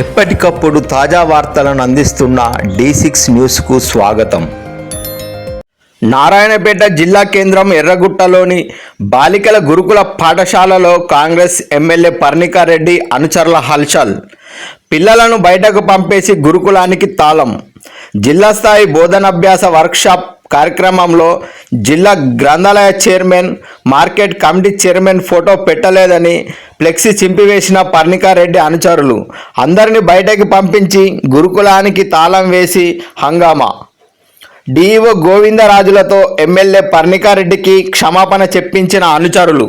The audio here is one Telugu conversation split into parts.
ఎప్పటికప్పుడు తాజా వార్తలను అందిస్తున్న డి సిక్స్ న్యూస్కు స్వాగతం. నారాయణపేట జిల్లా కేంద్రం ఎర్రగుట్టలోని బాలికల గురుకుల పాఠశాలలో కాంగ్రెస్ ఎమ్మెల్యే పర్ణికారెడ్డి అనుచరుల హల్చల్. పిల్లలను బయటకు పంపేసి గురుకులానికి తాళం. జిల్లా స్థాయి బోధనాభ్యాస వర్క్షాప్ కార్యక్రమంలో జిల్లా గ్రంథాలయ chairman market committee chairman photo పెట్టలేదని ఫ్లెక్సీ చింపివేసిన పర్ణికారెడ్డి అనుచరులు. అందరిని బయటకి పంపించి గురుకులానికి తాళం వేసి హంగామా? డిఈఓ గోవిందరాజులతో ఎమ్మెల్యే పర్ణికారెడ్డికి క్షమాపణ చెప్పించిన అనుచరులు.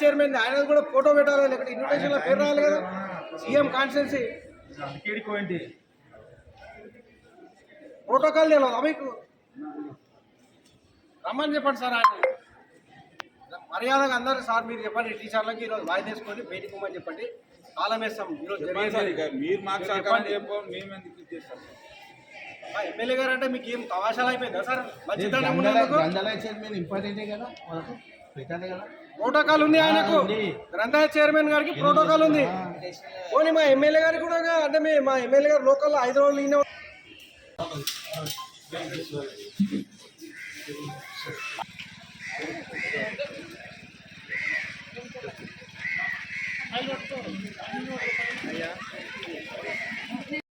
చైర్మన్ ఆయన కూడా ఫోటో పెట్టాలి లేకపోతే ఇన్విటేషన్లో పేరు రావాలి కదా. CM constituency. ప్రోటోకాల్ తెలియదు మీకు? రమ్మని చెప్పండి సార్ ఆయన. మర్యాదగా అందరూ సార్ మీరు చెప్పండి టీచర్లకి ఈరోజు వాయి తీసుకొని బయటికి పోమని చెప్పండి. తాళం వేస్తాం. ఈరోజు. మీరు మాకు ఎమ్మెల్యే గారు అంటే మీకు ఏం తమాషాలు అయిపోయిందా సార్? ఇంపార్టెంటే కదా ప్రోటోకాల్ ఉంది ఆయనకు. గ్రంథాలయ చైర్మన్ గారికి ప్రోటోకాల్ ఉంది. పోనీ మా ఎమ్మెల్యే గారికి కూడా అంటే మీ మా ఎమ్మెల్యే గారు లోకల్ ఐదు రోజులు ఈయన